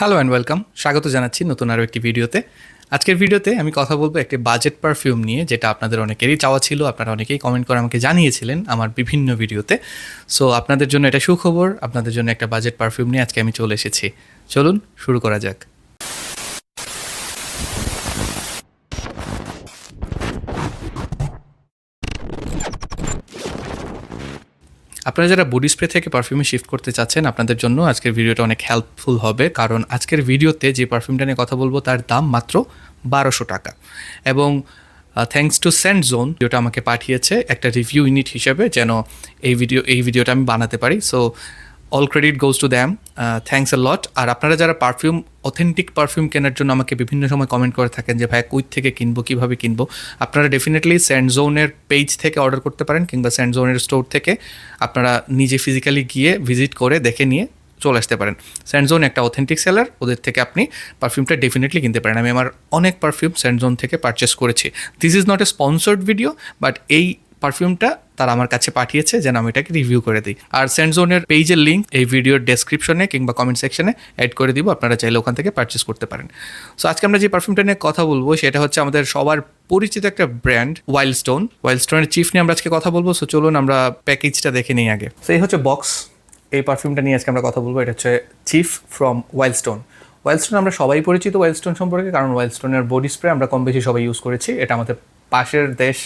Hello and welcome স্বাগত জানাচ্ছি নতুন আরও একটি ভিডিওতে। আজকের ভিডিওতে আমি কথা বলব একটি বাজেট পারফিউম নিয়ে, যেটা আপনাদের অনেকেরই চাওয়া ছিল, আপনারা অনেকেই কমেন্ট করে আমাকে জানিয়েছিলেন আমার বিভিন্ন ভিডিওতে। সো আপনাদের জন্য এটা সুখবর, আপনাদের জন্য একটা বাজেট পারফিউম নিয়ে আজকে আমি চলে এসেছি। চলুন, শুরু করা যাক। আপনারা যারা বডি স্প্রে থেকে পারফিউমে শিফট করতে চাচ্ছেন, আপনাদের জন্য আজকের ভিডিওটা অনেক হেল্পফুল হবে। কারণ আজকের ভিডিওতে যে পারফিউমটা নিয়ে কথা বলব, তার দাম মাত্র বারোশো টাকা। এবং থ্যাংকস টু সেন্ট জোন ভিডিওটা আমাকে পাঠিয়েছে একটা রিভিউ ইউনিট হিসেবে যেন এই ভিডিও এই ভিডিওটা আমি বানাতে পারি। So all credit goes to them thanks a lot আর আপনারা যারা পারফিউম অথেন্টিক পারফিউম কেনার জন্য আমাকে বিভিন্ন সময় কমেন্ট করে থাকেন যে, ভাই কুইথ থেকে কিনবো, কীভাবে কিনবো? আপনারা ডেফিনেটলি স্যান্ডজোনের পেজ থেকে অর্ডার করতে পারেন কিংবা স্যান্ডজোনের স্টোর থেকে আপনারা নিজে ফিজিক্যালি গিয়ে ভিজিট করে দেখে নিয়ে চলে আসতে পারেন। স্যান্ডজোন একটা অথেন্টিক সেলার ওদের থেকে আপনি পারফিউমটা ডেফিনেটলি কিনতে পারেন। আমি আমার অনেক পারফিউম স্যান্ডজোন থেকে পারচেস করেছি। This is not a sponsored video but এই পারফিউমটা তারা আমার কাছে পাঠিয়েছে যেন আমি এটাকে রিভিউ করে দিই। আর সেন্টজোনের পেজের লিঙ্ক এই ভিডিওর ডেসক্রিপশনে কিংবা কমেন্ট সেকশনে অ্যাড করে দিব, আপনারা চাইলে ওখান থেকে পারচেস করতে পারেন। সো আজকে আমরা যে পারফিউমটা নিয়ে কথা বলব, সেটা হচ্ছে আমাদের সবার পরিচিত একটা ব্র্যান্ড ওয়াইল্ড স্টোন ওয়াইল্ড স্টোনের চিফ নিয়ে আমরা আজকে কথা বলব সো চলুন আমরা প্যাকেজটা দেখে নিই আগে। সো এই হচ্ছে বক্স এই পারফিউমটা নিয়ে আজকে আমরা কথা বলব, এটা হচ্ছে Chief from Wild Stone Wild Stone আমরা সবাই পরিচিত ওয়াইল্ড স্টোন সম্পর্কে, কারণ ওয়াইল্ড স্টোনের বডি স্প্রে আমরা কম বেশি সবাই ইউজ করেছি, এটা আমাদের পাশের দেশ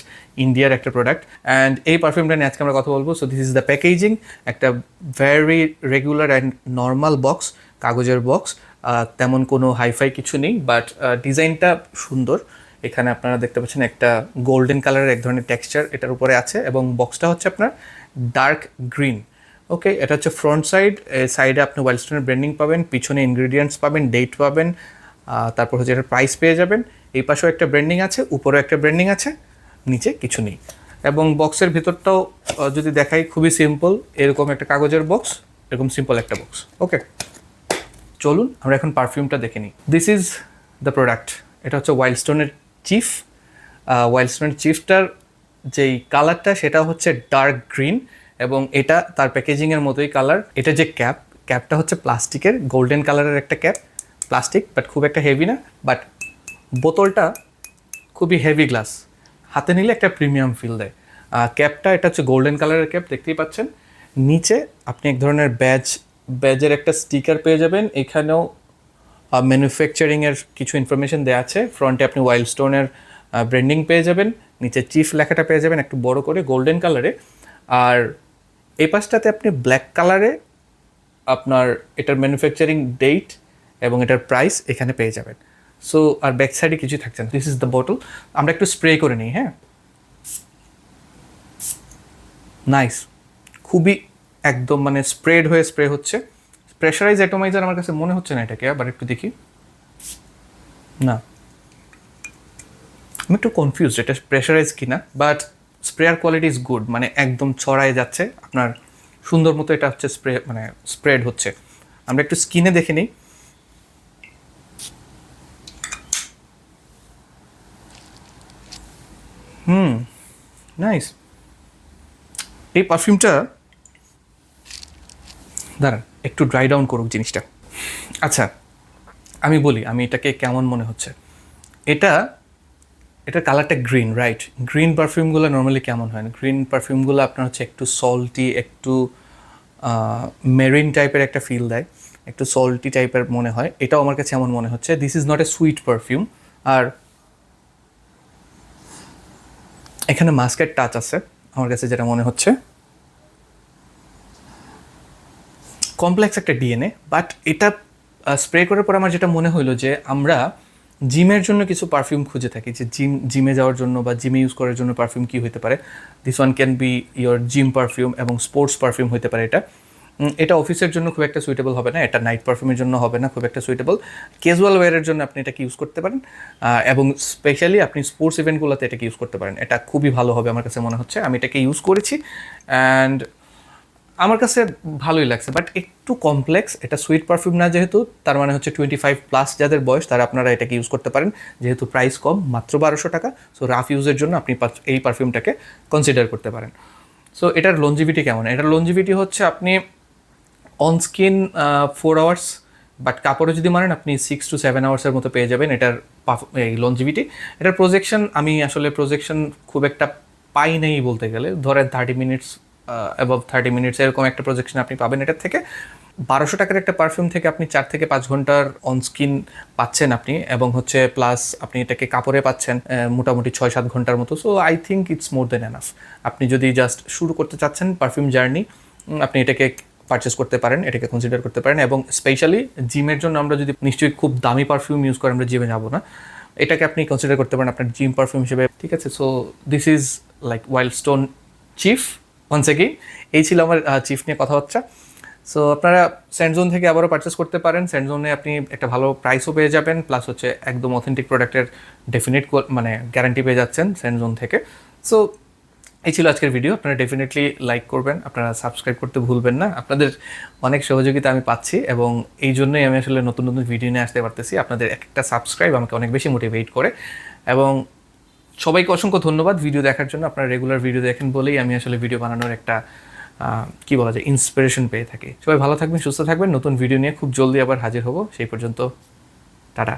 ইন্ডিয়ার একটা প্রোডাক্ট অ্যান্ড এই পারফিউমটা নিয়ে আজকে আমরা কথা বলব। So this is the packaging একটা very regular and normal box কাগজের বক্স তেমন কোনো হাইফাই কিছু নেই বাট ডিজাইনটা সুন্দর। এখানে আপনারা দেখতে পাচ্ছেন একটা গোল্ডেন কালারের এক ধরনের টেক্সচার এটার উপরে আছে, এবং বক্সটা হচ্ছে আপনার ডার্ক গ্রিন ওকে এটা হচ্ছে ফ্রন্ট সাইড সাইডে আপনি ওয়াইল্ডস্টোনের ব্র্যান্ডিং পাবেন, পিছনে ইনগ্রিডিয়েন্টস পাবেন ডেট পাবেন তারপর হচ্ছে এটার প্রাইস পেয়ে যাবেন। এই পাশেও একটা ব্র্যান্ডিং আছে, উপরেও একটা ব্র্যান্ডিং আছে, নিচে কিছু নেই। এবং বক্সের ভিতরটাও যদি দেখাই, খুবই সিম্পল এরকম একটা কাগজের বক্স এরকম সিম্পল একটা বক্স ওকে চলুন, আমরা এখন পারফিউমটা দেখে নিই। দিস ইজ দ্য প্রোডাক্ট এটা হচ্ছে ওয়াইল্ড ওয়াইল্ডস্টোনের চিফ ওয়াইল্ডস্টোনের চিফটার যেই কালারটা সেটা হচ্ছে ডার্ক গ্রিন এবং এটা তার প্যাকেজিংয়ের মতোই কালার এটা যে ক্যাপ ক্যাপটা হচ্ছে প্লাস্টিকের গোল্ডেন কালারের একটা ক্যাপ প্লাস্টিক বাট খুব একটা হেভি না বাট বোতলটা খুবই হেভি গ্লাস হাতে নিলে একটা প্রিমিয়াম ফিল দেয়। ক্যাপটা এটা হচ্ছে গোল্ডেন কালারের ক্যাপ দেখতেই পাচ্ছেন। নিচে আপনি এক ধরনের ব্যাজ ব্যাজের একটা স্টিকার পেয়ে যাবেন। এখানেও ম্যানুফ্যাকচারিংয়ের কিছু ইনফরমেশন দেওয়া আছে। ফ্রন্টে আপনি ওয়াইল্ড স্টোনের ব্র্যান্ডিং পেয়ে যাবেন। নিচে চিফ লেখাটা পেয়ে যাবেন একটু বড় করে গোল্ডেন কালারে আর এই পাশটাতে আপনি ব্ল্যাক কালারে আপনার এটার ম্যানুফ্যাকচারিং ডেট এবং এটার প্রাইস এখানে পেয়ে যাবেন। সো আর ব্যাক সাইডে কিছুই থাকছে না। দিস ইজ দ্য বটল আমরা একটু স্প্রে করে নিই হ্যাঁ? নাইস খুবই একদম মানে স্প্রেড হয়ে স্প্রে হচ্ছে। প্রেশারাইজ অ্যাটোমাইজার আমার কাছে মনে হচ্ছে না এটাকে, আবার একটু দেখি। না। আমি একটু কনফিউজ এটা প্রেশারাইজ কিনা but sprayer quality is good মানে একদম ছড়ায় যাচ্ছে। আপনার সুন্দর মতো এটা হচ্ছে স্প্রে মানে স্প্রেড হচ্ছে। আমরা একটু স্কিনে দেখে নিই। হুম নাইস এই পারফিউমটা দাঁড়ান, একটু ড্রাই ডাউন করুক জিনিসটা। আচ্ছা আমি বলি, আমি এটাকে কেমন মনে হচ্ছে? এটা এটার কালারটা গ্রিন রাইট গ্রিন পারফিউমগুলো নর্মালি কেমন হয় না? গ্রিন পারফিউমগুলো আপনার হচ্ছে একটু সল্টি একটু মেরিন টাইপের একটা ফিল দেয়। একটু সল্টি টাইপের মনে হয়। এটাও আমার কাছে এমন মনে হচ্ছে this is not a sweet perfume আর এখানে মাস্কের টাচ আছে, আমার কাছে যেটা মনে হচ্ছে। কমপ্লেক্স একটা ডিএনএ বাট এটা স্প্রে করার পর আমার যেটা মনে হলো যে আমরা জিমের জন্য কিছু পারফিউম খুঁজে থাকি, যে জিম, জিমে যাওয়ার জন্য বা জিমে ইউজ করার জন্য পারফিউম কী হতে পারে? This one can be your gym perfume এবং স্পোর্টস পারফিউম হতে পারে এটা। এটা অফিসের জন্য খুব একটা সুইটেবল হবে না, এটা নাইট পারফিউমের জন্য হবে না, খুব একটা সুইটেবল ক্যাজুয়াল ওয়ারের জন্য আপনি এটাকে ইউজ করতে পারেন এবং স্পেশালি আপনি স্পোর্টস ইভেন্টগুলোতে এটাকে ইউজ করতে পারেন। এটা খুবই ভালো হবে আমার কাছে মনে হচ্ছে। আমি এটাকে ইউজ করেছি অ্যান্ড আমার কাছে ভালোই লাগছে বাট একটু কমপ্লেক্স এটা সুইট পারফিউম না যেহেতু, তার মানে হচ্ছে টোয়েন্টি ফাইভ প্লাস যাদের বয়স, তারা আপনারা এটাকে ইউজ করতে পারেন। যেহেতু প্রাইস কম, মাত্র বারোশো টাকা সো রাফ ইউজের জন্য আপনি এই পারফিউমটাকে কনসিডার করতে পারেন। সো এটার লঞ্জিভিটি কেমন? এটার লঞ্জিভিটি হচ্ছে আপনি on skin four hours but কাপড়ে যদি মানেন আপনি সিক্স টু সেভেন আওয়ার্সের মতো পেয়ে যাবেন এটার এই লঞ্জিভিটি এটার প্রজেকশন আমি আসলে প্রজেকশন খুব একটা পাই নেই বলতে গেলে। ধরেন thirty minutes above thirty minutes এরকম একটা প্রজেকশন আপনি পাবেন এটার থেকে। বারোশো টাকার একটা পারফিউম থেকে আপনি চার থেকে পাঁচ ঘণ্টার অন স্কিন পাচ্ছেন আপনি, এবং হচ্ছে প্লাস আপনি এটাকে কাপড়ে পাচ্ছেন মোটামুটি ছয় সাত ঘণ্টার মতো। So I think it's more than enough আপনি যদি জাস্ট শুরু করতে চাচ্ছেন পারফিউম জার্নি আপনি এটাকে পারচেস করতে পারেন, এটাকে কনসিডার করতে পারেন এবং স্পেশালি জিমের জন্য আমরা যদি নিশ্চয়ই খুব দামি পারফিউম ইউজ করে আমরা জিমে যাব না, এটাকে আপনি কনসিডার করতে পারেন আপনার জিম পারফিউম হিসেবে। ঠিক আছে so this is like Wild Stone Chief once again এই ছিল আমার চিফ নিয়ে কথাবার্তা। সো আপনারা স্যান্ডজোন থেকে আবারও পারচেস করতে পারেন। স্যান্ডজোনে আপনি একটা ভালো প্রাইসও পেয়ে যাবেন প্লাস হচ্ছে একদম অথেন্টিক প্রোডাক্টের ডেফিনেট মানে গ্যারান্টি পেয়ে যাচ্ছেন স্যান্ডজোন থেকে। সো এই ছিল আজকের ভিডিও আপনারা ডেফিনেটলি লাইক করবেন, আপনারা সাবস্ক্রাইব করতে ভুলবেন না। আপনাদের অনেক সহযোগিতা আমি পাচ্ছি এবং এই জন্যই আমি আসলে নতুন নতুন ভিডিও নিয়ে আসতে পারতেছি। আপনাদের এক একটা সাবস্ক্রাইব আমাকে অনেক বেশি মোটিভেট করে। এবং সবাইকে অসংখ্য ধন্যবাদ ভিডিও দেখার জন্য। আপনারা রেগুলার ভিডিও দেখেন বলেই আমি আসলে ভিডিও বানানোর একটা কি বলা যায় ইন্সপিরেশন পেয়ে থাকি। সবাই ভালো থাকবেন, সুস্থ থাকবেন। নতুন ভিডিও নিয়ে খুব জলদি আবার হাজির হব। সেই পর্যন্ত, টাটা।